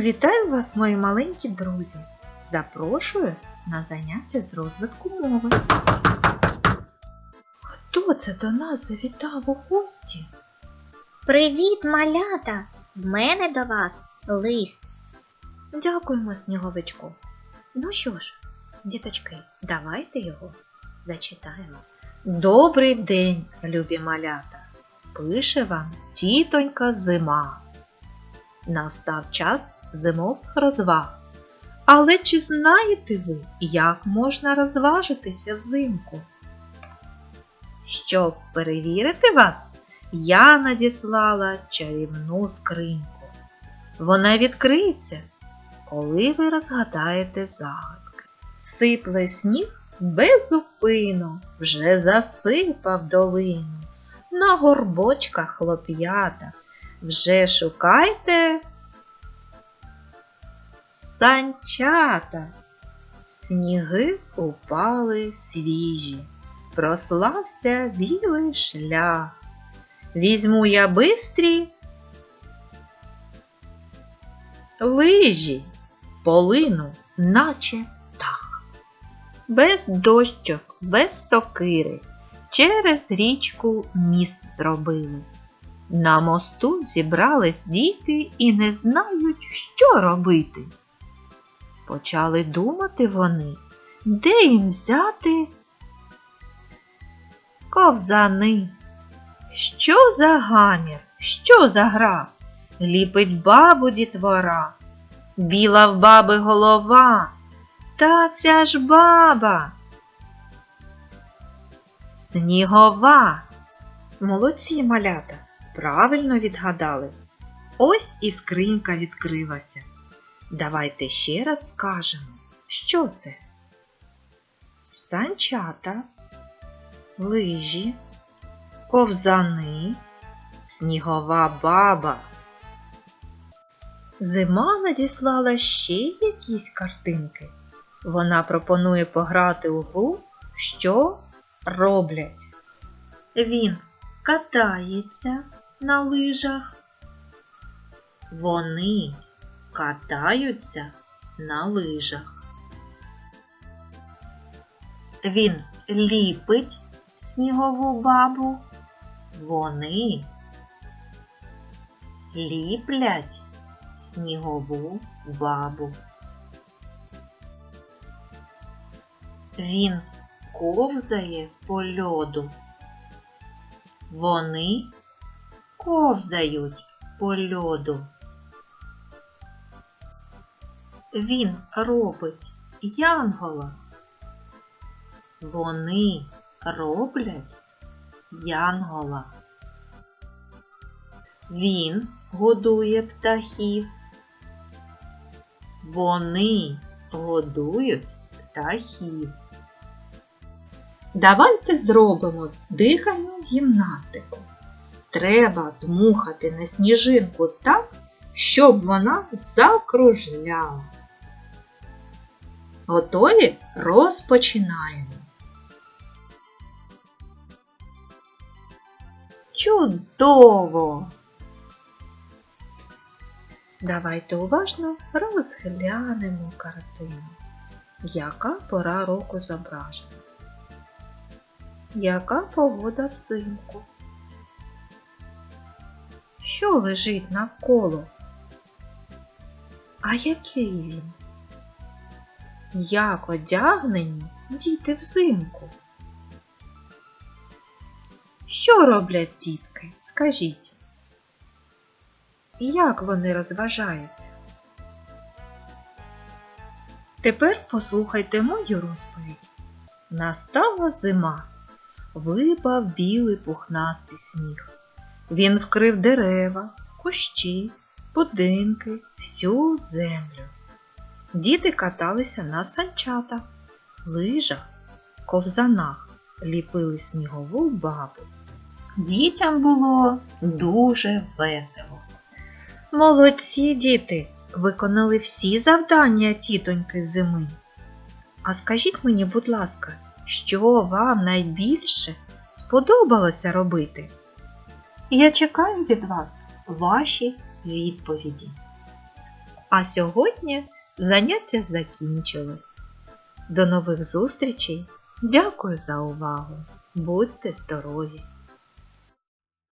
Вітаю вас, мої маленькі друзі! Запрошую на заняття з розвитку мови. Хто це до нас завітав у гості? Привіт, малята! В мене до вас лист. Дякуємо, сніговичку. Ну що ж, діточки, давайте його зачитаємо. Добрий день, любі малята! Пише вам тітонька зима. Настав час зимових розваг. Але чи знаєте ви, як можна розважитися взимку? Щоб перевірити вас, я надіслала чарівну скриньку. Вона відкриється, коли ви розгадаєте загадки. Сипле сніг безупину, вже засипав долину. На горбочках хлоп'ята. Вже шукайте санчата. Сніги упали свіжі, прослався білий шлях. Візьму я бистрі лижі, полину, наче птах. Без дощок, без сокири, через річку міст зробили. На мосту зібрались діти і не знають, що робити. Почали думати вони, де їм взяти ковзани. Що за гамір, що за гра? Ліпить бабу дітвора, біла в баби голова, та ця ж баба. Снігова. Молодці малята, правильно відгадали. Ось і скринька відкрилася. Давайте ще раз скажемо, що це? Санчата, лижі, ковзани, снігова баба. Зима надіслала ще якісь картинки. Вона пропонує пограти у гру, що роблять. Він катається на лижах. Вони катаються на лижах. Він ліпить снігову бабу. Вони ліплять снігову бабу. Він ковзає по льоду. Вони ковзають по льоду. Він робить янгола. Вони роблять янгола. Він годує птахів. Вони годують птахів. Давайте зробимо дихальну гімнастику. Треба дмухати на сніжинку так, щоб вона закружляла. Готові? Розпочинаємо. Чудово! Давайте уважно розглянемо картину. Яка пора року зображена? Яка погода взимку? Що лежить навколо? А який він? Як одягнені діти взимку? Що роблять дітки? Скажіть. Як вони розважаються? Тепер послухайте мою розповідь. Настала зима. Випав білий пухнастий сніг. Він вкрив дерева, кущі, будинки, всю землю. Діти каталися на санчатах, лижах, ковзанах, ліпили снігову бабу. Дітям було дуже весело. Молодці діти, виконали всі завдання тітоньки зими. А скажіть мені, будь ласка, що вам найбільше сподобалося робити? Я чекаю від вас ваші відповіді. А сьогодні заняття закінчилось. До нових зустрічей. Дякую за увагу. Будьте здорові!